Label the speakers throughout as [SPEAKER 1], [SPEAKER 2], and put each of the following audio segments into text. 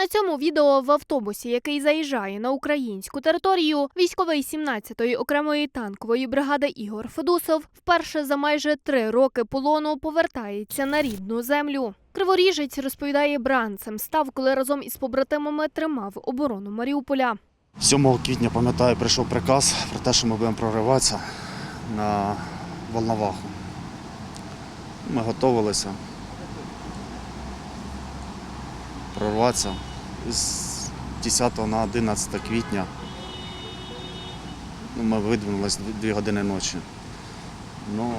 [SPEAKER 1] На цьому відео в автобусі, який заїжджає на українську територію, військовий 17-ї окремої танкової бригади Ігор Федусов вперше за майже три роки полону повертається на рідну землю. Криворіжець розповідає бранцем, став, коли разом із побратимами тримав оборону Маріуполя.
[SPEAKER 2] 7 квітня, пам'ятаю, прийшов приказ про те, що ми будемо прориватися на Волноваху. Ми готувалися прорватися з 10 на 11 квітня. Ну, ми видвинулися 2 години ночі. Ну,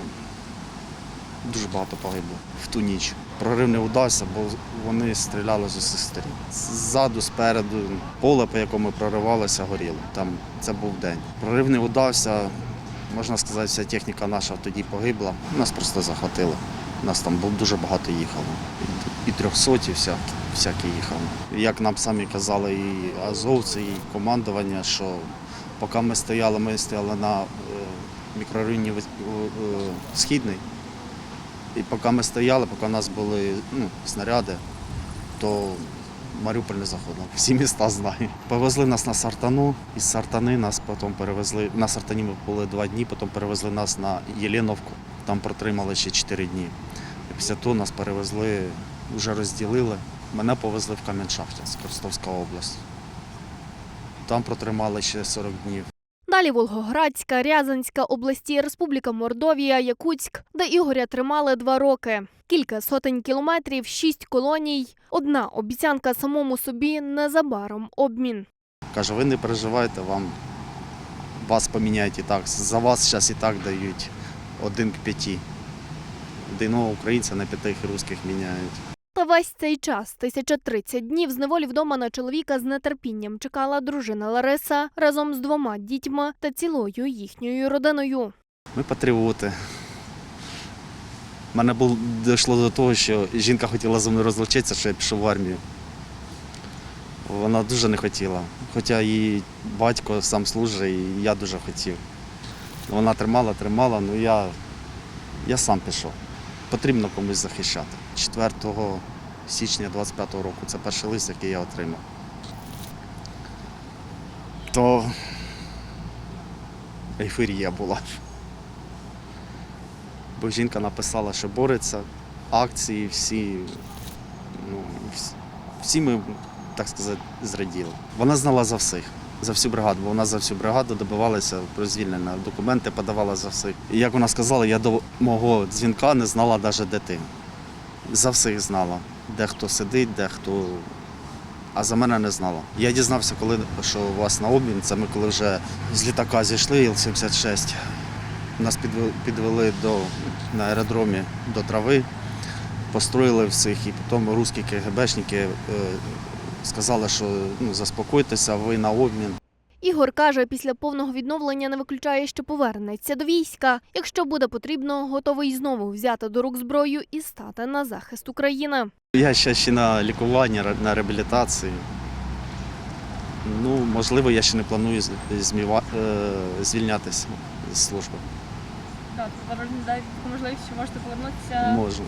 [SPEAKER 2] дуже багато погибло в ту ніч. Прорив не вдався, бо вони стріляли з усіх сторін. Ззаду, спереду, поле, по якому ми проривалися, горіло. Там це був день. Прорив не вдався. Можна сказати, вся техніка наша тоді погибла. Нас просто захватило. Нас там було дуже багато їхало. І трьохсоті всякі, всякі їхали. Як нам самі казали, і азовці, і командування, що поки ми стояли, ми стояли на е, мікрорайоні е, е, Східний. І поки ми стояли, поки у нас були ну, снаряди, то Маріуполь не заходив. Всі міста знаю. Повезли нас на Сартану, із Сартани нас потім перевезли. На Сартані ми були два дні, потім перевезли нас на Єленовку. Там протримали ще чотири дні. І після того нас перевезли, вже розділили. Мене повезли в Кам'яншахтинськ, Ростовська область. Там протримали ще 40 днів.
[SPEAKER 1] Далі Волгоградська, Рязанська області, Республіка Мордовія, Якутськ, де Ігоря тримали два роки. Кілька сотень кілометрів, шість колоній. Одна обіцянка самому собі незабаром обмін.
[SPEAKER 2] Каже, ви не переживайте, вам вас поміняють і так. За вас зараз і так дають один к п'яті. Одного українця на п'ятих русських міняють.
[SPEAKER 1] Та весь цей час, 1030 днів, з неволі вдома на чоловіка з нетерпінням чекала дружина Лариса разом з двома дітьми та цілою їхньою родиною.
[SPEAKER 2] Ми патріоти. Мене було дійшло до того, що жінка хотіла зі мною розлучитися, що я пішов в армію. Вона дуже не хотіла. Хоча її батько сам служить, і я дуже хотів. Вона тримала, тримала, ну я, я сам пішов. Потрібно комусь захищати. 4 січня 25-го року це перший лист, який я отримав. То ейфорія була. Бо жінка написала, що бореться, акції всі, ну, всі ми, так сказати, зраділи. Вона знала за всіх, за всю бригаду, бо вона за всю бригаду добивалася про звільнення, документи подавала за всіх. І як вона сказала, я до мого дзвінка не знала навіть де ти. За всіх знала, де хто сидить, де хто. А за мене не знала. Я дізнався, коли що у вас на обмін. Це ми коли вже з літака зійшли, Іл-76. Нас підвели, до, на аеродромі до трави, построїли всіх, і потім русські КГБшники е, сказали, що ну, заспокойтеся, ви на обмін.
[SPEAKER 1] Ігор каже, після повного відновлення не виключає, що повернеться до війська. Якщо буде потрібно, готовий знову взяти до рук зброю і стати на захист України.
[SPEAKER 2] Я ще, ще на лікуванні, на реабілітації. Ну, можливо, я ще не планую зміва- е, звільнятися з служби.
[SPEAKER 3] Так, розглядають можливість, що можете повернутися.
[SPEAKER 2] Можу.